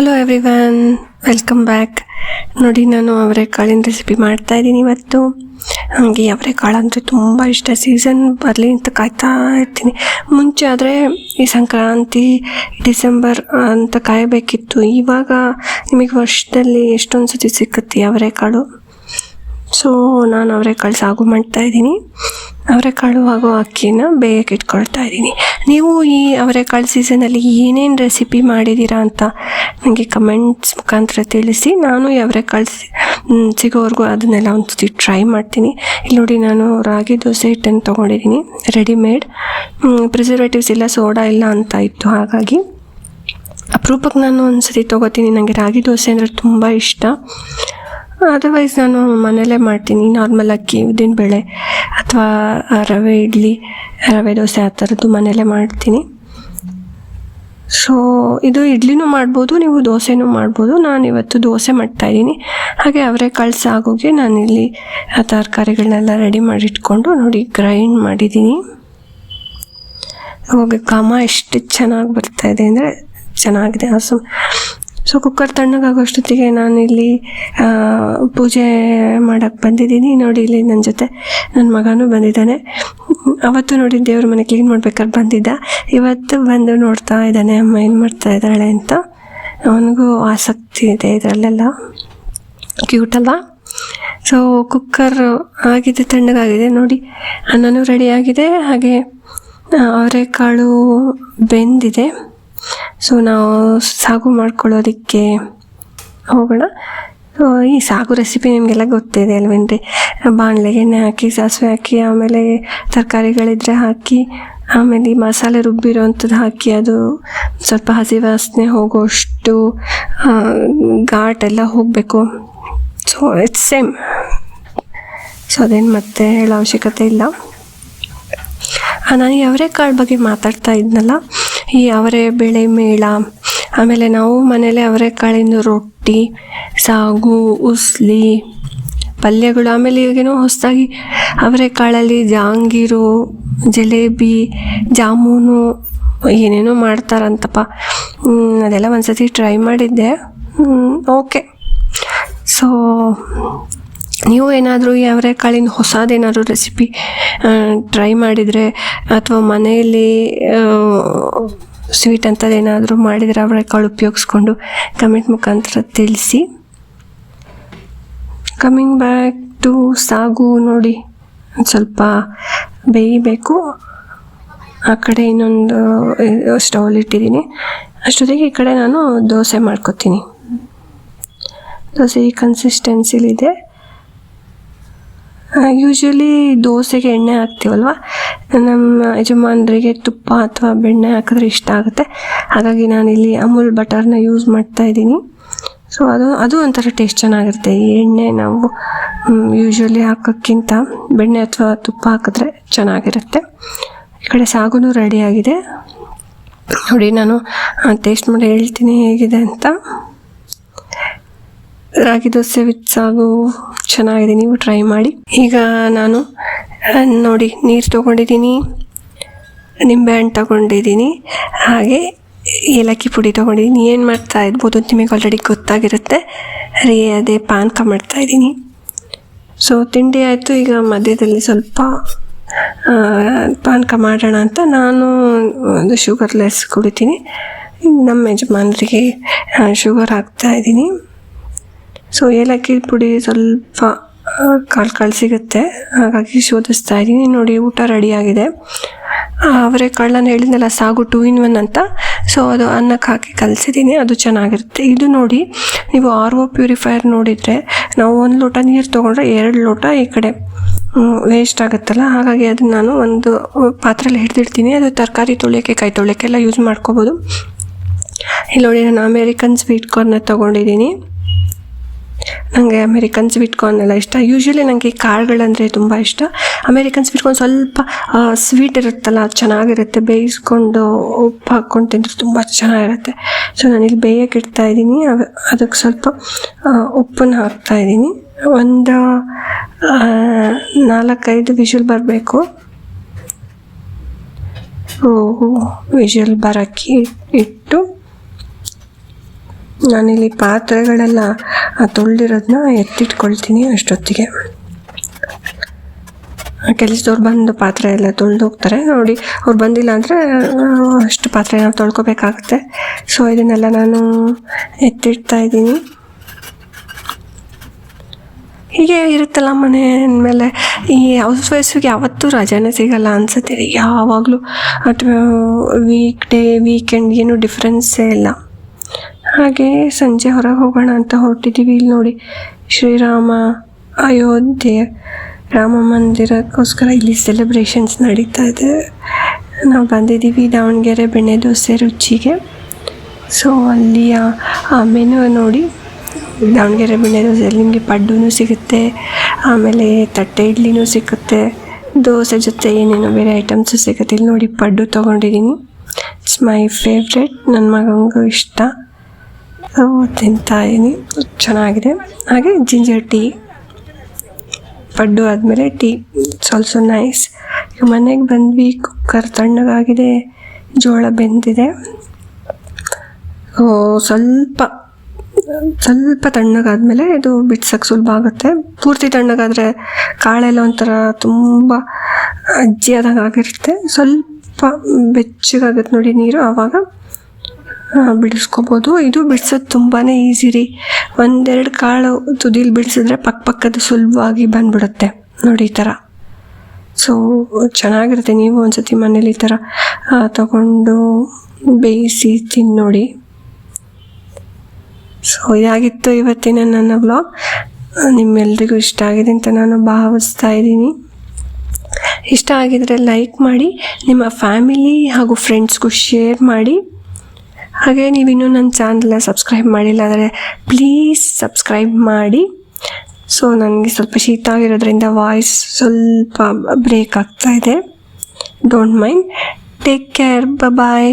Hello everyone welcome back ನೋಡಿ, ನಾನು ಅವರೆಕಾಳಿನ recipe ಮಾಡ್ತಾ ಇದ್ದೀನಿ ಇವತ್ತು. ಹಾಗೆ ಅವರೆಕಾಳು ಅಂದರೆ ತುಂಬ ಇಷ್ಟ. ಸೀಸನ್ ಬರಲಿ ಅಂತ ಕಾಯ್ತಾ ಇರ್ತೀನಿ. ಮುಂಚೆ ಆದರೆ ಈ ಸಂಕ್ರಾಂತಿ, ಡಿಸೆಂಬರ್ ಅಂತ ಕಾಯಬೇಕಿತ್ತು. ಇವಾಗ ನಿಮಗೆ ವರ್ಷದಲ್ಲಿ ಎಷ್ಟೊಂದು ಸತಿ ಸಿಕ್ಕುತ್ತೆ ಅವರೆಕಾಳು ಸೊ ನಾನು ಅವರೆಕಾಳು ಸಾಗು ಮಾಡ್ತಾ ಇದ್ದೀನಿ. ಅವರೆಕಾಳು ಹಾಗೂ ಅಕ್ಕಿನ ಬೇಯಕ್ಕೆ ಇಟ್ಕೊಳ್ತಾ ಇದ್ದೀನಿ. ನೀವು ಈ ಅವರೆಕಾಳು ಸೀಸನಲ್ಲಿ ಏನೇನು ರೆಸಿಪಿ ಮಾಡಿದ್ದೀರಾ ಅಂತ ನನಗೆ ಕಮೆಂಟ್ಸ್ ಮುಖಾಂತರ ತಿಳಿಸಿ. ನಾನು ಈ ಅವರೆಕಾಳು ಸಿಗೋವರೆಗೂ ಅದನ್ನೆಲ್ಲ ಒಂದು ಸತಿ ಟ್ರೈ ಮಾಡ್ತೀನಿ. ಇಲ್ಲಿ ನೋಡಿ ನಾನು ರಾಗಿ ದೋಸೆ ಹಿಟ್ಟನ್ನು ತೊಗೊಂಡಿದ್ದೀನಿ. ರೆಡಿಮೇಡ್ ಪ್ರಿಸರ್ವೇಟಿವ್ಸ್ ಇಲ್ಲ ಸೋಡಾ ಇಲ್ಲ ಅಂತ ಇತ್ತು. ಹಾಗಾಗಿ ಅಪರೂಪಕ್ಕೆ ನಾನು ಒಂದ್ಸತಿ ತೊಗೋತೀನಿ. ನನಗೆ ರಾಗಿ ದೋಸೆ ಅಂದರೆ ತುಂಬ ಇಷ್ಟ. ಅದರ್ವೈಸ್ ನಾನು ಮನೇಲೇ ಮಾಡ್ತೀನಿ. ನಾರ್ಮಲ್ ಅಕ್ಕಿ, ಉದ್ದಿನ ಬೇಳೆ ಅಥವಾ ರವೆ ಇಡ್ಲಿ, ರವೆ ದೋಸೆ ಆ ಥರದ್ದು ಮನೇಲೇ ಮಾಡ್ತೀನಿ. ಸೊ ಇದು ಇಡ್ಲಿನೂ ಮಾಡ್ಬೋದು, ನೀವು ದೋಸೆನೂ ಮಾಡ್ಬೋದು. ನಾನು ಇವತ್ತು ದೋಸೆ ಮಾಡ್ತಾಯಿದ್ದೀನಿ ಹಾಗೆ ಅವರೆಕಾಳು ನಾನು ನಾನಿಲ್ಲಿ ಆ ತರಕಾರಿಗಳನ್ನೆಲ್ಲ ರೆಡಿ ಮಾಡಿ ಇಟ್ಕೊಂಡು ನೋಡಿ ಗ್ರೈಂಡ್ ಮಾಡಿದ್ದೀನಿ. ಹೋಗಿ ಕಾಮ ಎಷ್ಟು ಚೆನ್ನಾಗಿ ಬರ್ತಾ ಇದೆ ಅಂದರೆ ಚೆನ್ನಾಗಿದೆ. ಸೊ ಸೊ ಕುಕ್ಕರ್ ತಣ್ಣಗಾಗೋಷ್ಟೊತ್ತಿಗೆ ಇಲ್ಲಿ ಪೂಜೆ ಮಾಡೋಕ್ಕೆ ಬಂದಿದ್ದೀನಿ. ನೋಡಿ, ಇಲ್ಲಿ ನನ್ನ ಜೊತೆ ನನ್ನ ಮಗನೂ ಬಂದಿದ್ದಾನೆ. ಅವತ್ತು ನೋಡಿ, ದೇವ್ರ ಮನೆ ಕ್ಲೀನ್ ಮಾಡ್ಬೇಕಾದ್ರೆ ಬಂದಿದ್ದ. ಇವತ್ತು ಬಂದು ನೋಡ್ತಾ ಇದ್ದಾನೆ, ಅಮ್ಮ ಏನು ಮಾಡ್ತಾ ಇದ್ದಾಳೆ ಅಂತ. ಅವನಿಗೂ ಆಸಕ್ತಿ ಇದೆ ಇದರಲ್ಲೆಲ್ಲ. ಕ್ಯೂಟ್ ಅಲ್ವಾ? ಸೊ ಕುಕ್ಕರ್ ಆಗಿದೆ, ತಣ್ಣಗಾಗಿದೆ. ನೋಡಿ, ಅನ್ನನೂ ರೆಡಿ ಆಗಿದೆ. ಹಾಗೆ ಅವರೆಕಾಳು ಬೆಂದಿದೆ. ಸೊ ನಾವು ಸಾಗು ಮಾಡ್ಕೊಳ್ಳೋದಕ್ಕೆ ಹೋಗೋಣ. ಸೊ ಈ ಸಾಗು ರೆಸಿಪಿ ನಿಮಗೆಲ್ಲ ಗೊತ್ತಿದೆ ಅಲ್ವೇನ್ರಿ? ಬಾಣಲೆಗೆ ಎಣ್ಣೆ ಹಾಕಿ, ಸಾಸಿವೆ ಹಾಕಿ, ಆಮೇಲೆ ತರಕಾರಿಗಳಿದ್ರೆ ಹಾಕಿ, ಆಮೇಲೆ ಮಸಾಲೆ ರುಬ್ಬಿರೋವಂಥದ್ದು ಹಾಕಿ, ಅದು ಸ್ವಲ್ಪ ಹಸಿ ವಾಸನೆ ಹೋಗೋಷ್ಟು ಘಾಟೆಲ್ಲ ಹೋಗಬೇಕು. ಸೊ ಇಟ್ಸ್ ಸೇಮ್ ಸೊ ಅದೇನು ಮತ್ತೆ ಹೇಳೋ ಅವಶ್ಯಕತೆ ಇಲ್ಲ. ನಾನು ಅವರೆಕಾಳು ಬಗ್ಗೆ ಮಾತಾಡ್ತಾ ಇದ್ನಲ್ಲ ಈ ಅವರೇ ಬೇಳೆ ಮೇಳ. ಆಮೇಲೆ ನಾವು ಮನೇಲೆ ಅವರೆಕಾಳಿನ ರೊಟ್ಟಿ, ಸಾಗು, ಉಸ್ಲಿ, ಪಲ್ಯಗಳು. ಆಮೇಲೆ ಈಗೇನೋ ಹೊಸದಾಗಿ ಅವರೆಕಾಳಲ್ಲಿ ಜಾಂಗೀರು, ಜಿಲೇಬಿ, ಜಾಮೂನು, ಏನೇನೋ ಮಾಡ್ತಾರಂತಪ್ಪ. ಅದೆಲ್ಲ ಒಂದು ಸತಿ ಟ್ರೈ ಮಾಡಿದ್ದೆ. ಓಕೆ. ಸೊ ನೀವು ಏನಾದರೂ ಈ ಅವರೆಕಾಳಿನ ಹೊಸದೇನಾದರೂ ರೆಸಿಪಿ ಟ್ರೈ ಮಾಡಿದರೆ ಅಥವಾ ಮನೆಯಲ್ಲಿ ಸ್ವೀಟ್ ಅಂಥದ್ದೇನಾದರೂ ಮಾಡಿದರೆ ಅವರೆಕಾಳು ಉಪಯೋಗಿಸ್ಕೊಂಡು ಕಮೆಂಟ್ ಮುಖಾಂತರ ತಿಳಿಸಿ. ಕಮ್ಮಿಂಗ್ ಬ್ಯಾಕ್ ಟು ಸಾಗು ನೋಡಿ, ಒಂದು ಸ್ವಲ್ಪ ಬೇಯಬೇಕು. ಆ ಕಡೆ ಇನ್ನೊಂದು ಸ್ಟೌಲ್ ಇಟ್ಟಿದ್ದೀನಿ. ಅಷ್ಟೊತ್ತಿಗೆ ಈ ಕಡೆ ನಾನು ದೋಸೆ ಮಾಡ್ಕೊತೀನಿ. ದೋಸೆ ಈ ಕನ್ಸಿಸ್ಟೆನ್ಸಿಲಿದೆ ಯೂಶ್ವಲಿ ದೋಸೆಗೆ ಎಣ್ಣೆ ಹಾಕ್ತೀವಲ್ವ? ನಮ್ಮ ಯಜಮಾನರಿಗೆ ತುಪ್ಪ ಅಥವಾ ಬೆಣ್ಣೆ ಹಾಕಿದ್ರೆ ಇಷ್ಟ ಆಗುತ್ತೆ. ಹಾಗಾಗಿ ನಾನಿಲ್ಲಿ ಅಮೂಲ್ ಬಟರ್ನ ಯೂಸ್ ಮಾಡ್ತಾ ಇದ್ದೀನಿ. ಸೊ ಅದು ಅದು ಒಂಥರ ಟೇಸ್ಟ್ ಚೆನ್ನಾಗಿರುತ್ತೆ. ಈ ಎಣ್ಣೆ ನಾವು ಯೂಶ್ವಲಿ ಹಾಕೋಕ್ಕಿಂತ ಬೆಣ್ಣೆ ಅಥವಾ ತುಪ್ಪ ಹಾಕಿದ್ರೆ ಚೆನ್ನಾಗಿರುತ್ತೆ. ಈ ಕಡೆ ಸಾಗುನು ರೆಡಿಯಾಗಿದೆ ನೋಡಿ, ನಾನು ಟೇಸ್ಟ್ ಮಾಡಿ ಹೇಳ್ತೀನಿ ಹೇಗಿದೆ ಅಂತ. ರಾಗಿ ದೋಸೆ ವಿತ್ ಸಾಗು ಚೆನ್ನಾಗಿದೆ, ನೀವು ಟ್ರೈ ಮಾಡಿ. ಈಗ ನಾನು ನೋಡಿ, ನೀರು ತೊಗೊಂಡಿದ್ದೀನಿ, ನಿಂಬೆ ಹಣ್ಣು ತೊಗೊಂಡಿದ್ದೀನಿ, ಹಾಗೆ ಏಲಕ್ಕಿ ಪುಡಿ ತೊಗೊಂಡಿದ್ದೀನಿ. ಏನು ಮಾಡ್ತಾ ಇರ್ಬೋದು ಅಂತ ನಿಮಗೆ ಆಲ್ರೆಡಿ ಗೊತ್ತಾಗಿರುತ್ತೆ. ರೀ ಅದೇ ಪಾನಕ ಮಾಡ್ತಾಯಿದ್ದೀನಿ ಸೊ ತಿಂಡಿ ಆಯಿತು, ಈಗ ಮಧ್ಯದಲ್ಲಿ ಸ್ವಲ್ಪ ಪಾನ್ಕ ಮಾಡೋಣ ಅಂತ ನಾನು ಒಂದು ಶುಗರ್ಲೆಸ್ ಕುಡಿತೀನಿ. ನಮ್ಮ ಯಜಮಾನರಿಗೆ ಶುಗರ್ ಹಾಕ್ತಾ ಇದ್ದೀನಿ. ಸೊ ಏಲಕ್ಕಿ ಪುಡಿ ಸ್ವಲ್ಪ ಕಾಳು ಕಾಳು ಸಿಗುತ್ತೆ. ಹಾಗಾಗಿ ಶೋಧಿಸ್ತಾ ಇದ್ದೀನಿ. ನೋಡಿ, ಊಟ ರೆಡಿಯಾಗಿದೆ. ಅವರೇ ನಾನು ಹೇಳಿದ್ನಲ್ಲ, ಸಾಗು ಟೂ ಇನ್ ಒನ್ ಅಂತ. ಸೊ ಅದು ಅನ್ನಕ್ಕೆ ಹಾಕಿ ಕಲಿಸಿದ್ದೀನಿ. ಅದು ಚೆನ್ನಾಗಿರುತ್ತೆ. ಇದು ನೋಡಿ, ನೀವು ಆರ್ ಒ ಪ್ಯೂರಿಫೈಯರ್ ನೋಡಿದರೆ, ನಾವು ಒಂದು ಲೋಟ ನೀರು ತೊಗೊಂಡ್ರೆ ಎರಡು ಲೋಟ ಈ ಕಡೆ ವೇಸ್ಟ್ ಆಗುತ್ತಲ್ಲ. ಹಾಗಾಗಿ ಅದನ್ನ ನಾನು ಒಂದು ಪಾತ್ರೆಯಲ್ಲಿ ಹಿಡಿದಿಡ್ತೀನಿ. ಅದು ತರಕಾರಿ ತೊಳೆಯೋಕ್ಕೆ ಕೈ ತೊಳೆಯೋಕ್ಕೆಲ್ಲ ಯೂಸ್ ಮಾಡ್ಕೋಬೋದು. ಇಲ್ಲಿ ನೋಡಿ, ನಾನು ಅಮೇರಿಕನ್ ಸ್ವೀಟ್ ಕಾರ್ನ ತೊಗೊಂಡಿದ್ದೀನಿ. ನನಗೆ ಅಮೇರಿಕನ್ ಸ್ವೀಟ್ ಕಾರ್ನ್ ಎಲ್ಲ ಇಷ್ಟ. ಯೂಶ್ವಲಿ ನನಗೆ ಕಾಳುಗಳಂದರೆ ತುಂಬ ಇಷ್ಟ. ಅಮೇರಿಕನ್ ಸ್ವೀಟ್ ಕಾರ್ನ್ ಸ್ವಲ್ಪ ಸ್ವೀಟ್ ಇರುತ್ತಲ್ಲ ಚೆನ್ನಾಗಿರುತ್ತೆ. ಬೇಯಿಸ್ಕೊಂಡು ಉಪ್ಪು ಹಾಕ್ಕೊಂಡು ತಿಂದರೆ ತುಂಬ ಚೆನ್ನಾಗಿರುತ್ತೆ. ಸೊ ಇಲ್ಲಿ ಬೇಯಕ್ಕೆ ಇಡ್ತಾ ಇದ್ದೀನಿ. ಅದಕ್ಕೆ ಸ್ವಲ್ಪ ಉಪ್ಪನ್ನು ಹಾಕ್ತಾ ಇದ್ದೀನಿ. ಒಂದು ನಾಲ್ಕೈದು ವಿಷಲ್ ಬರಬೇಕು. ವಿಷಲ್ ಬರೋಕ್ಕೆ ಇಟ್ಟು ನಾನಿಲ್ಲಿ ಪಾತ್ರೆಗಳೆಲ್ಲ ತೊಳೆದಿರೋದನ್ನ ಎತ್ತಿಟ್ಕೊಳ್ತೀನಿ ಅಷ್ಟೊತ್ತಿಗೆ. ಕೆಲಸದವ್ರು ಬಂದು ಪಾತ್ರೆ ಎಲ್ಲ ತೊಳೆದು ಹೋಗ್ತಾರೆ ನೋಡಿ, ಅವ್ರು ಬಂದಿಲ್ಲ ಅಂದರೆ ಅಷ್ಟು ಪಾತ್ರೆ ನಾವು ತೊಳ್ಕೊಬೇಕಾಗುತ್ತೆ. ಸೊ ಇದನ್ನೆಲ್ಲ ನಾನು ಎತ್ತಿಡ್ತಾ ಇದ್ದೀನಿ. ಹೀಗೆ ಇರುತ್ತಲ್ಲ ಮನೆ ಅಂದಮೇಲೆ ಈ ಹೌಸ್ ವೈಫ್ಗೆ ಯಾವತ್ತೂ ರಜಾನೇ ಸಿಗಲ್ಲ ಅನ್ಸುತ್ತೆ. ಯಾವಾಗಲೂ, ಅಥವಾ ವೀಕ್ ಡೇ ವೀಕೆಂಡ್ ಏನು ಡಿಫ್ರೆನ್ಸೇ ಇಲ್ಲ. ಹಾಗೆ ಸಂಜೆ ಹೊರಗೆ ಹೋಗೋಣ ಅಂತ ಹೊರಟಿದ್ದೀವಿ. ಇಲ್ಲಿ ನೋಡಿ ಶ್ರೀರಾಮ, ಅಯೋಧ್ಯೆ, ರಾಮ ಮಂದಿರಕ್ಕೋಸ್ಕರ ಇಲ್ಲಿ ಸೆಲೆಬ್ರೇಷನ್ಸ್ ನಡೀತಾ ಇದೆ. ನಾವು ಬಂದಿದ್ದೀವಿ ದಾವಣಗೆರೆ, ಬೆಣ್ಣೆ ದೋಸೆ ರುಚಿಗೆ. ಸೊ ಅಲ್ಲಿಯ ಆ ಮೆನು ನೋಡಿ ದಾವಣಗೆರೆ ಬೆಣ್ಣೆ ದೋಸೆಯಲ್ಲಿ ನಿಮಗೆ ಪಡ್ಡೂ ಸಿಗುತ್ತೆ, ಆಮೇಲೆ ತಟ್ಟೆ ಇಡ್ಲಿನೂ ಸಿಗುತ್ತೆ, ದೋಸೆ ಜೊತೆ ಏನೇನೋ ಬೇರೆ ಐಟಮ್ಸು ಸಿಗುತ್ತೆ. ಇಲ್ಲಿ ನೋಡಿ ಪಡ್ಡು ತೊಗೊಂಡಿದ್ದೀನಿ. ಇಟ್ಸ್ ಮೈ ಫೇವ್ರೆಟ್ ನನ್ನ ಮಗನಿಗೂ ಇಷ್ಟ. ಸೊ ತಿಂತಾ ಇದ್ದೀನಿ ಚೆನ್ನಾಗಿದೆ. ಹಾಗೆ ಜಿಂಜರ್ ಟೀ, ಪಡ್ಡು ಆದಮೇಲೆ ಟೀ. ಆಲ್ಸೋ ನೈಸ್ ಈಗ ಮನೆಗೆ ಬಂದ್ವಿ, ಕುಕ್ಕರ್ ತಣ್ಣಗಾಗಿದೆ, ಜೋಳ ಬೆಂದಿದೆ. ಸ್ವಲ್ಪ ಸ್ವಲ್ಪ ತಣ್ಣಗಾದಮೇಲೆ ಇದು ಬಿಡ್ಸಕ್ಕೆ ಸುಲಭ ಆಗುತ್ತೆ. ಪೂರ್ತಿ ತಣ್ಣಗಾದರೆ ಕಾಳೆಲ್ಲ ಒಂಥರ ತುಂಬ ಅಜ್ಜಿ ಆದಂಗೆ ಆಗಿರುತ್ತೆ. ಸ್ವಲ್ಪ ಬೆಚ್ಚಗಾಗುತ್ತೆ ನೋಡಿ ನೀರು. ಆವಾಗ ಬಿಡಿಸ್ಕೋಬೋದು. ಇದು ಬಿಡ್ಸೋದು ತುಂಬಾ ಈಸಿ ರೀ. ಒಂದೆರಡು ಕಾಳು ತುದಿಲಿ ಬಿಡಿಸಿದ್ರೆ ಪಕ್ಕ ಪಕ್ಕದ ಸುಲಭವಾಗಿ ಬಂದ್ಬಿಡುತ್ತೆ. ನೋಡಿ ಈ ಥರ ಸೊ ಚೆನ್ನಾಗಿರುತ್ತೆ. ನೀವು ಒಂದ್ಸತಿ ಮನೇಲಿ ಈ ಥರ ತಗೊಂಡು ಬೇಯಿಸಿ ತಿಂದು ನೋಡಿ. ಸೊ ಇದಾಗಿತ್ತು ಇವತ್ತಿನ ನನ್ನ ಬ್ಲಾಗ್ ನಿಮ್ಮೆಲ್ರಿಗೂ ಇಷ್ಟ ಆಗಿದೆ ಅಂತ ನಾನು ಭಾವಿಸ್ತಾ ಇದ್ದೀನಿ. ಇಷ್ಟ ಆಗಿದರೆ ಲೈಕ್ ಮಾಡಿ, ನಿಮ್ಮ ಫ್ಯಾಮಿಲಿ ಹಾಗೂ ಫ್ರೆಂಡ್ಸ್ಗೂ ಶೇರ್ ಮಾಡಿ. ಹಾಗೆ ನೀವಿನ್ನೂ ನನ್ನ ಚಾನಲ್ನ ಸಬ್ಸ್ಕ್ರೈಬ್ ಮಾಡಿಲ್ಲ ಅಂದರೆ ಪ್ಲೀಸ್ ಸಬ್ಸ್ಕ್ರೈಬ್ ಮಾಡಿ. ಸೊ ನನಗೆ ಸ್ವಲ್ಪ ಶೀತ ಆಗಿರೋದ್ರಿಂದ ವಾಯ್ಸ್ ಸ್ವಲ್ಪ ಬ್ರೇಕ್ ಆಗ್ತಾ ಇದೆ. Don't mind take care bye